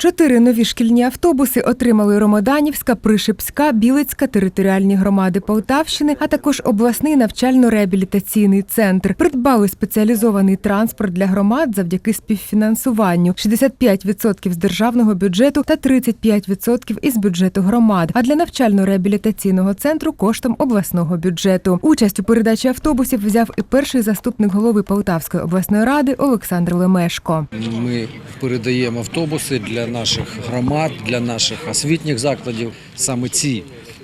Чотири нові шкільні автобуси отримали Ромоданівська, Пришипська, Білицька територіальні громади Полтавщини, а також обласний навчально-реабілітаційний центр. Придбали спеціалізований транспорт для громад завдяки співфінансуванню 65% з державного бюджету та 35% із бюджету громад. А для навчально-реабілітаційного центру коштом обласного бюджету. Участь у передачі автобусів взяв і перший заступник голови Полтавської обласної ради Олександр Лемешко. Ми передаємо автобуси для наших громад, для наших освітніх закладів. Саме ці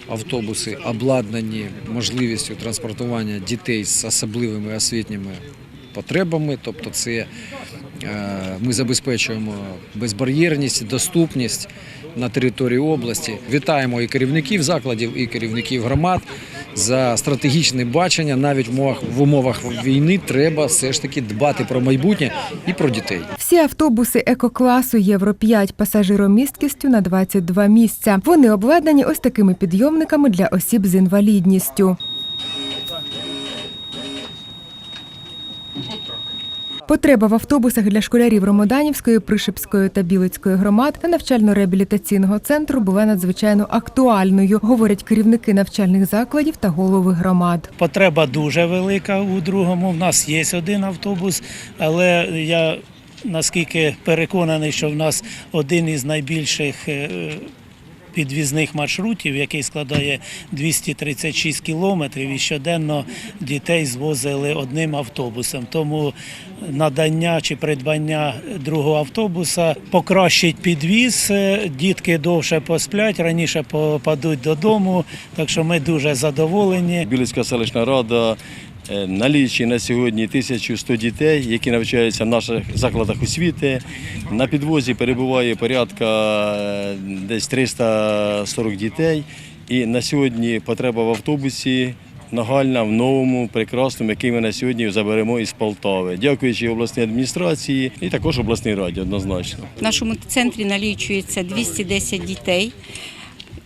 автобуси обладнані можливістю транспортування дітей з особливими освітніми потребами. Тобто, це е, ми забезпечуємо безбар'єрність, доступність на території області. Вітаємо і керівників закладів, і керівників громад за стратегічне бачення. Навіть в умовах, в умовах війни треба все ж таки дбати про майбутнє і про дітей. Всі автобуси екокласу Євро 5 пасажиромісткістю на 22 місця. Вони обладнані ось такими підйомниками для осіб з інвалідністю. Потреба в автобусах для школярів Ромоданівської, Пришипської та Білицької громад та навчально-реабілітаційного центру була надзвичайно актуальною, говорять керівники навчальних закладів та голови громад. Потреба дуже велика у другому. В нас є один автобус, але я наскільки переконаний, що в нас один із найбільших е, підвізних маршрутів, який складає 236 кілометрів, і щоденно дітей звозили одним автобусом. Тому надання чи придбання другого автобуса покращить підвіз. е, Дітки довше посплять, раніше попадуть додому. Так що ми дуже задоволені. Білицька селищна рада е, налічує на сьогодні 1100 дітей, які навчаються в наших закладах освіти. На підвозі перебуває порядка е, десь 340 дітей. І на сьогодні потреба в автобусі нагальна в новому, прекрасному, який ми на сьогодні заберемо із Полтави. Дякуючи обласній адміністрації і також обласній раді однозначно. В нашому центрі налічується 210 дітей.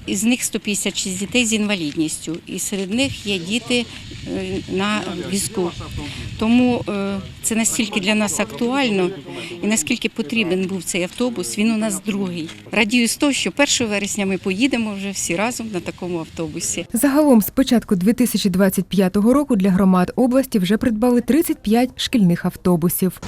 Із них 156 дітей з інвалідністю, і серед них є діти е, на візку. Тому е, це настільки для нас актуально і наскільки потрібен був цей автобус. Він у нас другий. Радію з того, що 1 вересня ми поїдемо вже всі разом на такому автобусі. Загалом з початку 2025 року для громад області вже придбали 35 шкільних автобусів.